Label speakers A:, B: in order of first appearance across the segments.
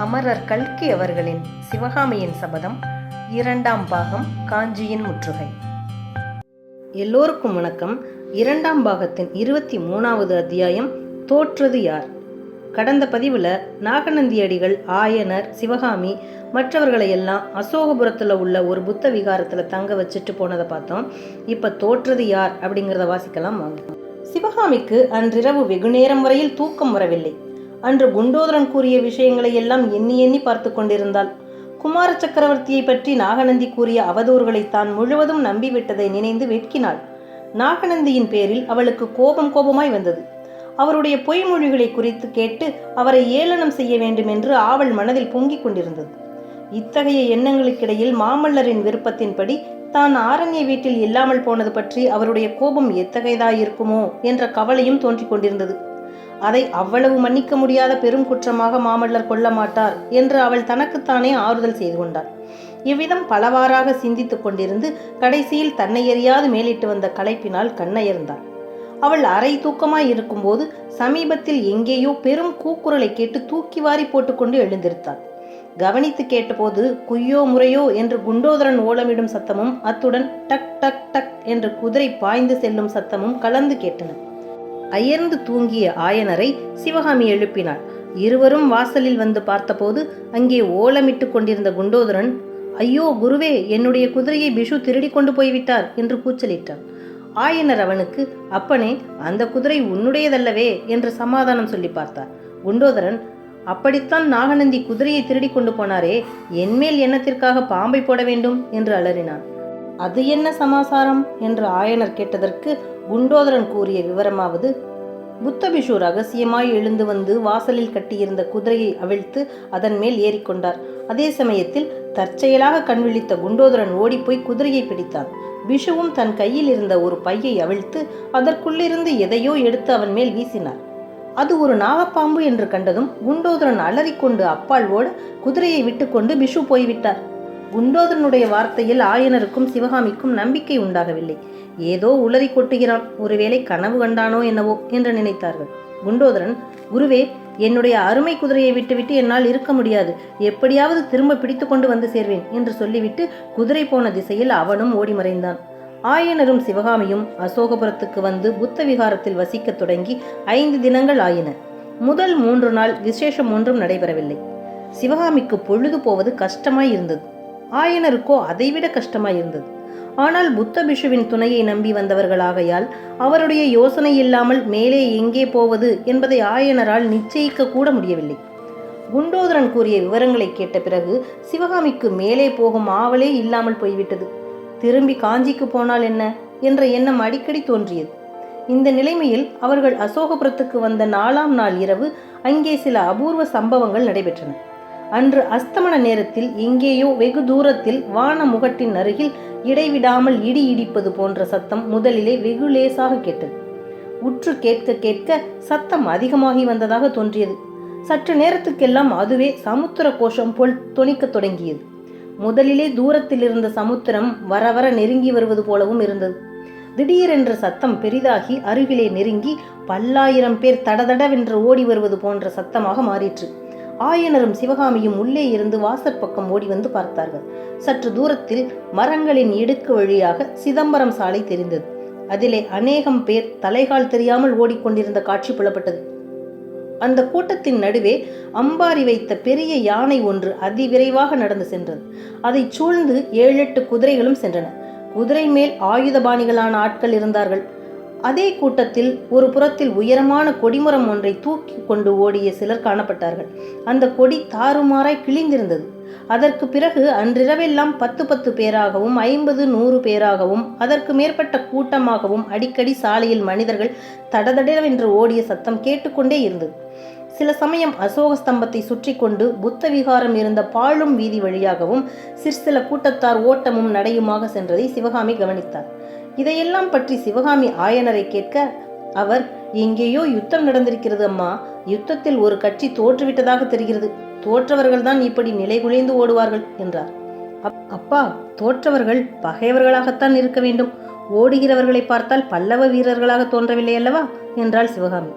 A: அமரர் கல்கி அவர்களின் சிவகாமியின் சபதம் இரண்டாம் பாகம் காஞ்சியின் முற்றுகை. எல்லோருக்கும் வணக்கம். இரண்டாம் பாகத்தின் இருபத்தி மூணாவது அத்தியாயம் தோற்றது யார்? கடந்த பதிவில் நாகநந்தி அடிகள் ஆயனர் சிவகாமி மற்றவர்களை எல்லாம் அசோகபுரத்தில் உள்ள ஒரு புத்த விகாரத்தில் தங்க வச்சுட்டு போனதை பார்த்தோம். இப்போ தோற்றது யார் அப்படிங்கிறத வாசிக்கலாம் வாங்க. சிவகாமிக்கு அன்றிரவு வெகுநேரம் வரையில் தூக்கம் வரவில்லை. அன்று குண்டோதரன் கூறிய விஷயங்களை எல்லாம் எண்ணி எண்ணி பார்த்து கொண்டிருந்தாள். குமார சக்கரவர்த்தியை பற்றி நாகநந்தி கூறிய அவதூறுகளை தான் முழுவதும் நம்பிவிட்டதை நினைந்து வெட்கினாள். நாகநந்தியின் பேரில் அவளுக்கு கோபம் கோபமாய் வந்தது. அவருடைய பொய்மொழிகளை குறித்து கேட்டு அவரை ஏளனம் செய்ய வேண்டும் என்று ஆவல் மனதில் பொங்கிக் கொண்டிருந்தது. இத்தகைய எண்ணங்களுக்கிடையில் மாமல்லரின் விருப்பத்தின்படி தான் ஆரண்ய வீட்டில் இல்லாமல் போனது பற்றி அவருடைய கோபம் எத்தகையதாயிருக்குமோ என்ற கவலையும் தோன்றிக் கொண்டிருந்தது. அதை அவ்வளவு மன்னிக்க முடியாத பெரும் குற்றமாக மாமல்லர் கொள்ள மாட்டார் என்று அவள் தனக்குத்தானே ஆறுதல் செய்து கொண்டாள். இவ்விதம் பலவாறாக சிந்தித்துக் கொண்டிருந்து கடைசியில் தன்னை எறியாது மேலிட்டு வந்த களைப்பினால் கண்ணயர்ந்தாள். அவள் அரை தூக்கமாய் இருக்கும்போது சமீபத்தில் எங்கேயோ பெரும் கூக்குரலை கேட்டு தூக்கி வாரி போட்டுக்கொண்டு எழுந்திருத்தாள். கவனித்து கேட்டபோது குய்யோ முறையோ என்று குண்டோதரன் ஓலமிடும் சத்தமும் அத்துடன் டக் டக் டக் என்று குதிரை பாய்ந்து செல்லும் சத்தமும் கலந்து கேட்டன. அயர்ந்து தூங்கிய ஆயனரை சிவகாமி எழுப்பினாள். இருவரும் வாசலில் வந்து பார்த்தபோது அங்கே ஓலமிட்டு கொண்டிருந்த குண்டோதரன் ஐயோ குருவே என்னுடைய குதிரையை பிஷு திருடி கொண்டு போய்விட்டார் என்று கூச்சலிட்டான். ஆயனர் அவனுக்கு அப்பனே அந்த குதிரை உன்னுடையதல்லவே என்று சமாதானம் சொல்லி பார்த்தார். குண்டோதரன் அப்படித்தான் நாகநந்தி குதிரையை திருடி கொண்டு போனாரே என்மேல் எண்ணத்திற்காக பாம்பை போட வேண்டும் என்று அலறினான். அது என்ன சமாசாரம்? என்று ஆயனர் கேட்டதற்கு குண்டோதரன் கூறிய விவரமாவது புத்தபிஷு ரகசியமாய் எழுந்து வந்து வாசலில் கட்டியிருந்த குதிரையை அவிழ்த்து அதன் மேல் ஏறிக்கொண்டார் அதே சமயத்தில் தற்செயலாக கண்விழித்த குண்டோதரன் ஓடிப்போய் குதிரையை பிடித்தான். பிஷுவும் தன் கையில் இருந்த ஒரு பையை அவிழ்த்து அதற்குள்ளிருந்து எதையோ எடுத்து அவன் மேல் வீசினார். அது ஒரு நாகப்பாம்பு என்று கண்டதும் குண்டோதரன் அலறிக்கொண்டு அப்பால் ஓட குதிரையை விட்டுக்கொண்டு பிஷு போய்விட்டார். குண்டோதரனுடைய வார்த்தையில் ஆயனருக்கும் சிவகாமிக்கும் நம்பிக்கை உண்டாகவில்லை. ஏதோ உளறி கொட்டுகிறான். ஒருவேளை கனவு கண்டானோ என்னவோ என்று நினைத்தார்கள். குண்டோதரன் குருவே என்னுடைய அருமை குதிரையை விட்டுவிட்டு என்னால் இருக்க முடியாது. எப்படியாவது திரும்ப பிடித்து கொண்டு வந்து சேர்வேன் என்று சொல்லிவிட்டு குதிரை போன திசையில் அவனும் ஓடி மறைந்தான். ஆயனரும் சிவகாமியும் அசோகபுரத்துக்கு வந்து புத்த விகாரத்தில் வசிக்கத் தொடங்கி ஐந்து தினங்கள் ஆயின. முதல் மூன்று நாள் விசேஷம் ஒன்றும் நடைபெறவில்லை. சிவகாமிக்கு பொழுது போவது கஷ்டமாய் இருந்தது. ஆயனருக்கோ அதைவிட கஷ்டமாய் இருந்தது. ஆனால் புத்த பிஷுவின் துணையை நம்பி வந்தவர்களாகையால் அவருடைய யோசனை இல்லாமல் மேலே எங்கே போவது என்பதை ஆயனரால் நிச்சயிக்க கூட முடியவில்லை. குண்டோதரன் கூறிய விவரங்களை கேட்ட பிறகு சிவகாமிக்கு மேலே போகும் ஆவலே இல்லாமல் போய்விட்டது. திரும்பி காஞ்சிக்கு போனால் என்ன? என்ற எண்ணம் அடிக்கடி தோன்றியது. இந்த நிலைமையில் அவர்கள் அசோகபுரத்துக்கு வந்த நாலாம் நாள் இரவு அங்கே சில அபூர்வ சம்பவங்கள் நடைபெற்றன. அன்று அஸ்தமன நேரத்தில் எங்கேயோ வெகு தூரத்தில் வான முகட்டின் அருகில் இடைவிடாமல் இடி இடிப்பது போன்ற சத்தம் முதலிலே வெகு லேசாக கேட்டது. உற்று கேட்க கேட்க சத்தம் அதிகமாகி வந்ததாக தோன்றியது. சற்று நேரத்துக்கெல்லாம் அதுவே சமுத்திர கோஷம் போல் தொனிக்கத் தொடங்கியது. முதலிலே தூரத்தில் இருந்த சமுத்திரம் வர வர நெருங்கி வருவது போலவும் இருந்தது. திடீரென்ற சத்தம் பெரிதாகி அருகிலே நெருங்கி பல்லாயிரம் பேர் தடதடவென்று ஓடி வருவது போன்ற சத்தமாக மாறிற்று. ஆயனரும் சிவகாமியும் உள்ளே இருந்து வாசற்பக்கம் ஓடி வந்து பார்த்தார்கள். சற்று தூரத்தில் மரங்களின் இடுக்கு வழியாக சிதம்பரம் சாலை தெரிந்தது. அதிலே அநேகம் பேர் தலைகால் தெரியாமல் ஓடிக்கொண்டிருந்த காட்சி புலப்பட்டது. அந்த கூட்டத்தின் நடுவே அம்பாரி வைத்த பெரிய யானை ஒன்று அதிவிரைவாக நடந்து சென்றது. அதை சூழ்ந்து ஏழெட்டு குதிரைகளும் சென்றன. குதிரை மேல் ஆயுதபாணிகளான ஆட்கள் இருந்தார்கள். அதே கூட்டத்தில் ஒரு புறத்தில் உயரமான கொடிமரம் ஒன்றை தூக்கி கொண்டு ஓடிய சிலர் காணப்பட்டார்கள். அந்த கொடி தாறுமாறாய் கிழிந்திருந்தது. அதற்கு பிறகு அன்றிரவெல்லாம் பத்து பத்து பேராகவும் ஐம்பது நூறு பேராகவும் அதற்கு மேற்பட்ட கூட்டமாகவும் அடிக்கடி சாலையில் மனிதர்கள் தடதடவென்று ஓடிய சத்தம் கேட்டுக்கொண்டே இருந்தது. சில சமயம் அசோக ஸ்தம்பத்தை சுற்றி கொண்டு புத்த விகாரம் இருந்த பாழும் வீதி வழியாகவும் சிற்சில கூட்டத்தார் ஓட்டமும் நடையுமாக சென்றதை சிவகாமி கவனித்தார். இதையெல்லாம் பற்றி சிவகாமி ஆயனரை கேட்க அவர் எங்கேயோ யுத்தம் நடந்திருக்கிறது அம்மா. யுத்தத்தில் ஒரு கட்சி தோற்றுவிட்டதாக தெரிகிறது. தோற்றவர்கள்தான் இப்படி நிலைகுலைந்து ஓடுவார்கள் என்றார். அப்- அப்பா தோற்றவர்கள் பகைவர்களாகத்தான் இருக்க வேண்டும். ஓடுகிறவர்களை பார்த்தால் பல்லவ வீரர்களாக தோன்றவில்லை அல்லவா? என்றாள் சிவகாமி.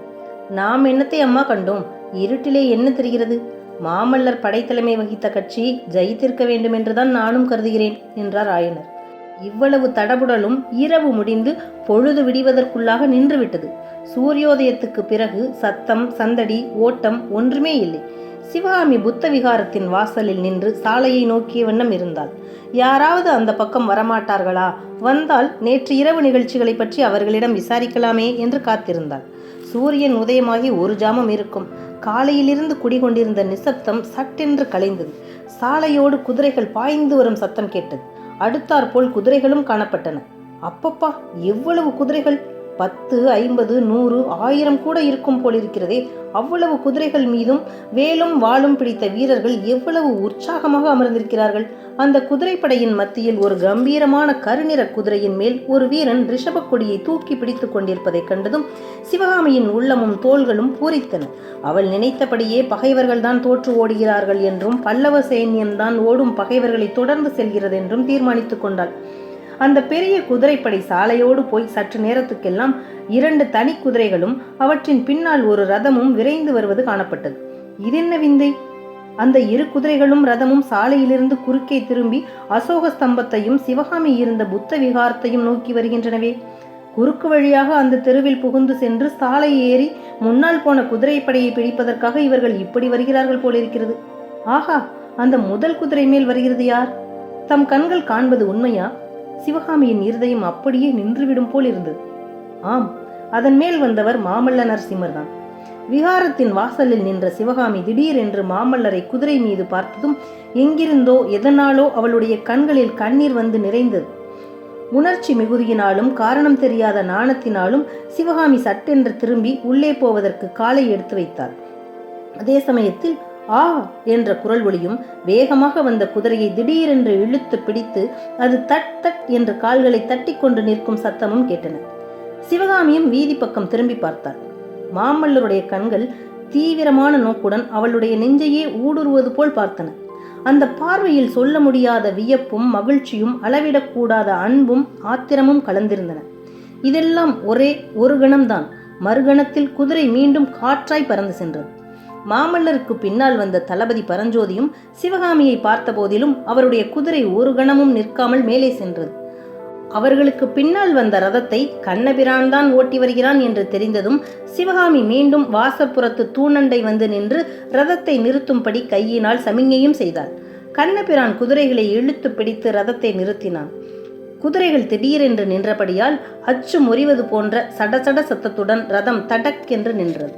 A: நாம் என்னத்தை அம்மா கண்டோம்? இருட்டிலே என்ன தெரிகிறது? மாமல்லர் படைத்தலைமை வகித்த கட்சி ஜெயித்திருக்க வேண்டும் என்றுதான் நானும் கருதுகிறேன் என்றார் ஆயனர். இவ்வளவு தடபுடலும் இரவு முடிந்து பொழுது விடிவதற்குள்ளாக நின்றுவிட்டது. சூரியோதயத்துக்கு பிறகு சத்தம் சந்தடி ஓட்டம் ஒன்றுமே இல்லை. சிவகாமி புத்த விகாரத்தின் வாசலில் நின்று சாலையை நோக்கிய வண்ணம் இருந்தாள். யாராவது அந்த பக்கம் வரமாட்டார்களா? வந்தால் நேற்று இரவு நிகழ்ச்சிகளை பற்றி அவர்களிடம் விசாரிக்கலாமே என்று காத்திருந்தாள். சூரியன் உதயமாகி ஒரு ஜாமம் இருக்கும். காலையிலிருந்து குடிகொண்டிருந்த நிசப்தம் சட்டென்று கலைந்தது. சாலையோடு குதிரைகள் பாய்ந்து வரும் சத்தம் கேட்டது. அடுத்தாற்போல் குதிரைகளும் காணப்பட்டன. அப்பப்பா எவ்வளவு குதிரைகள்? பத்து ஐம்பது நூறு ஆயிரம் கூட இருக்கும் போலிருக்கிறதே அவ்வளவு குதிரைகள் மீதும் வேலும் வாளும் பிடித்த வீரர்கள் எவ்வளவு உற்சாகமாக அமர்ந்திருக்கிறார்கள். அந்த குதிரைப்படையின் மத்தியில் ஒரு கம்பீரமான கருநிற குதிரையின் மேல் ஒரு வீரன் ரிஷப கொடியை தூக்கி பிடித்துக் கொண்டிருப்பதைக் கண்டதும் சிவகாமியின் உள்ளமும் தோள்களும் பூரித்தன. அவள் நினைத்தபடியே பகைவர்கள்தான் தோற்று ஓடுகிறார்கள் என்றும் பல்லவ சைன்யம்தான் ஓடும் பகைவர்களை தொடர்ந்து செல்கிறது என்றும் தீர்மானித்துக் கொண்டாள். அந்த பெரிய குதிரைப்படை சாலையோடு போய் சற்று நேரத்துக்கெல்லாம் இரண்டு தனி குதிரைகளும் அவற்றின் பின்னால் ஒரு ரதமும் விரைந்து வருவது காணப்பட்டது. இதென்ன விந்தை? அந்த இரு குதிரைகளும் ரதமும் சாலையிலிருந்து குறுக்கே திரும்பி அசோக ஸ்தம்பத்தையும் சிவகாமி இருந்த புத்த விகாரத்தையும் நோக்கி வருகின்றனவே. குறுக்கு வழியாக அந்த தெருவில் புகுந்து சென்று சாலை ஏறி முன்னால் போன குதிரைப்படையை பிடிப்பதற்காக இவர்கள் இப்படி வருகிறார்கள் போலிருக்கிறது. ஆஹா அந்த முதல் குதிரை மேல் வருகிறது யார்? தம் கண்கள் காண்பது உண்மையா? சிவகாமியின் இருதயம் அப்படியே நின்றுவிடும் போல் இருந்தது. ஆம் அதன் மேல் வந்தவர் மாமல்ல நரசிம்மர் தான் விகாரத்தின் வாசலில் நின்ற சிவகாமி திடீரென்று மாமல்லரை குதிரை மீது பார்த்ததும் எங்கிருந்தோ எதனாலோ அவளுடைய கண்களில் கண்ணீர் வந்து நிறைந்தது. உணர்ச்சி மிகுதியினாலும் காரணம் தெரியாத நாணத்தினாலும் சிவகாமி சட்டென்று திரும்பி உள்ளே போவதற்கு காலை எடுத்து வைத்தாள். அதே சமயத்தில் ஆ என்ற குரல் ஒளியும் வேகமாக வந்த குதிரையை திடீரென்று இழுத்து பிடித்து அது தட் தட் என்று கால்களை தட்டிக்கொண்டு நிற்கும் சத்தமும் கேட்டன. சிவகாமியும் வீதி பக்கம் திரும்பி பார்த்தாள். மாமல்லருடைய கண்கள் தீவிரமான நோக்குடன் அவளுடைய நெஞ்சையே ஊடுருவது போல் பார்த்தன. அந்த பார்வையில் சொல்ல முடியாத வியப்பும் மகிழ்ச்சியும் அளவிடக்கூடாத அன்பும் ஆத்திரமும் கலந்திருந்தன. இதெல்லாம் ஒரே ஒரு கணம்தான். மறுகணத்தில் குதிரை மீண்டும் காற்றாய் பறந்து சென்றது. மாமல்லருக்கு பின்னால் வந்த தளபதி பரஞ்சோதியும் சிவகாமியை பார்த்த போதிலும் அவருடைய குதிரை ஒரு கணமும் நிற்காமல் மேலே சென்றது. அவர்களுக்கு பின்னால் வந்த ரதத்தை கண்ணபிரான் தான் ஓட்டி வருகிறான் என்று தெரிந்ததும் சிவகாமி மீண்டும் வாசப்புறத்து தூணண்டை வந்து நின்று ரதத்தை நிறுத்தும்படி கையினால் சமிஞையும் செய்தாள். கண்ணபிரான் குதிரைகளை இழுத்து பிடித்து ரதத்தை நிறுத்தினான். குதிரைகள் திடீரென்று நின்றபடியால் அச்சு முறிவது போன்ற சடசட சத்தத்துடன் ரதம் தடக் என்று நின்றது.